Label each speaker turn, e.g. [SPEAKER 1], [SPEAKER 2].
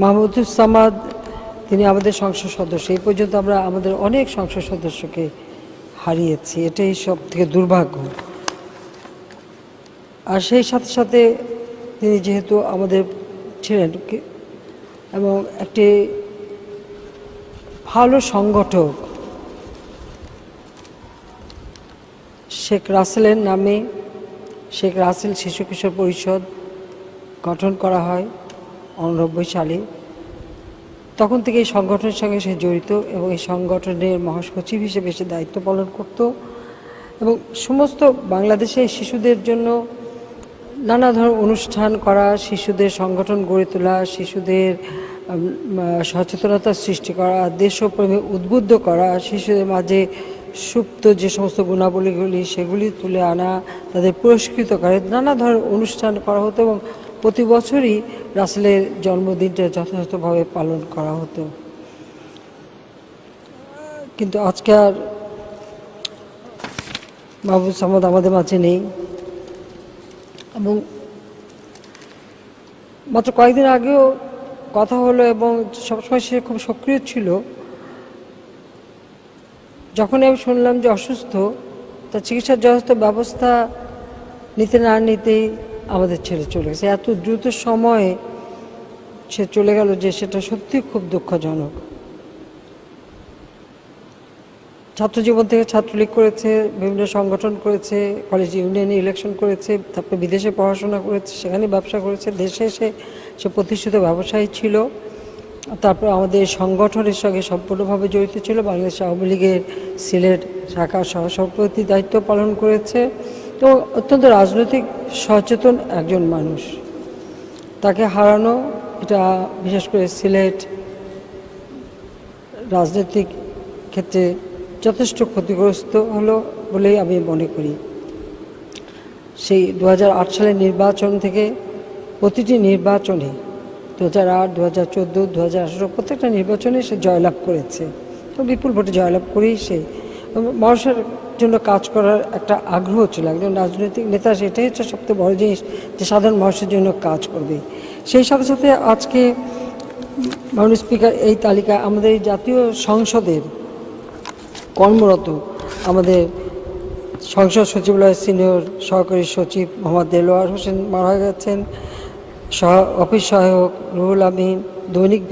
[SPEAKER 1] মাহমুদুজ্জামাদ তিনি আমাদের সংসদ সদস্য। এই পর্যন্ত আমরা আমাদের অনেক সংসদ সদস্যকে হারিয়েছি, এটাই সব থেকে দুর্ভাগ্য। আর সেই সাথে সাথে তিনি যেহেতু আমাদের ছিলেন এবং একটি ভালো সংগঠক, শেখ রাসেলের নামে শেখ রাসেল শিশু কিশোর পরিষদ গঠন করা হয়। উননব্বই সালে। তখন থেকে এই সংগঠনের সঙ্গে সে জড়িত এবং এই সংগঠনের মহাসচিব হিসেবে সে দায়িত্ব পালন করত এবং সমস্ত বাংলাদেশে শিশুদের জন্য নানা ধরনের অনুষ্ঠান করা, শিশুদের সংগঠন গড়ে তোলা, শিশুদের সচেতনতা সৃষ্টি করা দেশপ্রেমে উদ্বুদ্ধ করা, শিশুদের মাঝে সুপ্ত যে সমস্ত গুণাবলীগুলি সেগুলি তুলে আনা, তাদের পুরস্কৃত করে, নানা ধরনের অনুষ্ঠান করা হতো এবং প্রতি বছরই রাসেলের জন্মদিনটা যথাযথভাবে পালন করা হতো। কিন্তু আজকে আর মাহবুব সামাদ আমাদের মাঝে নেই। এবং মাত্র কয়েকদিন আগেও কথা হলো এবং সবসময় সে খুব সক্রিয় ছিল। যখন আমি শুনলাম যে অসুস্থ, তার চিকিৎসার যথাযথ ব্যবস্থা নিতে না নিতেই আমাদের ছেড়ে চলে গেছে। এত দ্রুত সময়ে সে চলে গেল যে সেটা সত্যি খুব দুঃখজনক। ছাত্র জীবন থেকে ছাত্রলীগ করেছে, বিভিন্ন সংগঠন করেছে কলেজ ইউনিয়নে ইলেকশন করেছে, তারপরে বিদেশে পড়াশোনা করেছে, সেখানে ব্যবসা করেছে, দেশে এসে সে প্রতিষ্ঠিত ব্যবসায়ী ছিল। তারপর আমাদের সংগঠনের সঙ্গে সম্পূর্ণভাবে জড়িত ছিল। বাংলাদেশ আওয়ামী লীগের সিলেট শাখা সহসভাপতির দায়িত্ব পালন করেছে। তো অত্যন্ত রাজনৈতিক সচেতন একজন মানুষ। তাকে হারানো, এটা বিশেষ করে সিলেট রাজনৈতিক ক্ষেত্রে যথেষ্ট ক্ষতিগ্রস্ত হলো বলেই আমি মনে করি। সেই দু হাজার আট সালের নির্বাচন থেকে প্রতিটি নির্বাচনে দু হাজার আট দু হাজার চোদ্দ দু হাজার আঠারো, প্রত্যেকটা নির্বাচনে সে জয়লাভ করেছে। এবং বিপুল ভোটে জয়লাভ করেই সে। মানুষের জন্য কাজ করার একটা আগ্রহ ছিল। একজন রাজনৈতিক নেতা, সেটাই হচ্ছে সবথেকে বড় জিনিস যে সাধারণ মানুষের জন্য কাজ করবে। সেই সাথে সাথে আজকে মাননীয় স্পিকার, এই তালিকা আমাদের জাতীয় সংসদের কর্মরত আমাদের সংসদ সচিবালয়ের সিনিয়র সহকারী সচিব মোহাম্মদ দেলোয়ার হোসেন মারা গেছেন, সহ, অফিস সহায়ক রুহুল আমিন, দৈনিক